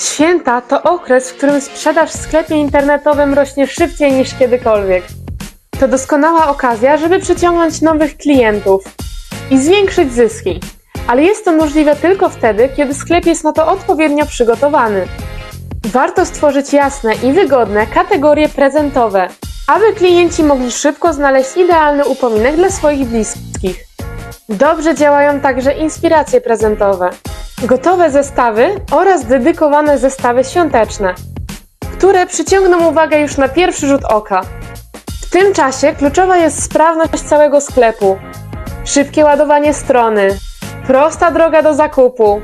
Święta to okres, w którym sprzedaż w sklepie internetowym rośnie szybciej niż kiedykolwiek. To doskonała okazja, żeby przyciągnąć nowych klientów i zwiększyć zyski. Ale jest to możliwe tylko wtedy, kiedy sklep jest na to odpowiednio przygotowany. Warto stworzyć jasne i wygodne kategorie prezentowe, aby klienci mogli szybko znaleźć idealny upominek dla swoich bliskich. Dobrze działają także inspiracje prezentowe, gotowe zestawy oraz dedykowane zestawy świąteczne, które przyciągną uwagę już na pierwszy rzut oka. W tym czasie kluczowa jest sprawność całego sklepu, szybkie ładowanie strony, prosta droga do zakupu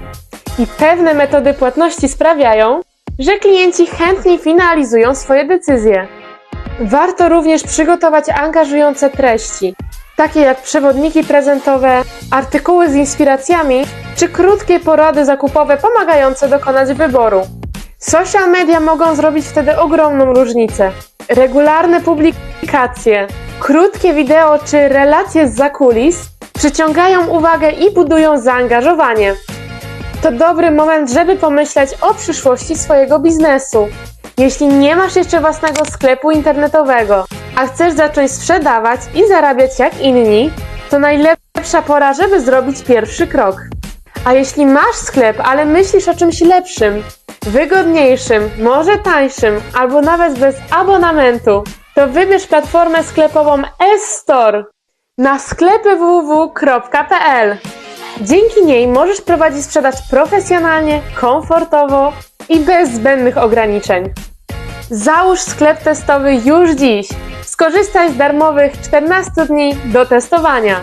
i pewne metody płatności sprawiają, że klienci chętniej finalizują swoje decyzje. Warto również przygotować angażujące treści, takie jak przewodniki prezentowe, artykuły z inspiracjami czy krótkie porady zakupowe pomagające dokonać wyboru. Social media mogą zrobić wtedy ogromną różnicę. Regularne publikacje, krótkie wideo czy relacje z zakulis przyciągają uwagę i budują zaangażowanie. To dobry moment, żeby pomyśleć o przyszłości swojego biznesu. Jeśli nie masz jeszcze własnego sklepu internetowego, a chcesz zacząć sprzedawać i zarabiać jak inni, to najlepsza pora, żeby zrobić pierwszy krok. A jeśli masz sklep, ale myślisz o czymś lepszym, wygodniejszym, może tańszym, albo nawet bez abonamentu, to wybierz platformę sklepową S-Store na sklepy www.pl. Dzięki niej możesz prowadzić sprzedaż profesjonalnie, komfortowo i bez zbędnych ograniczeń. Załóż sklep testowy już dziś. Skorzystaj z darmowych 14 dni do testowania.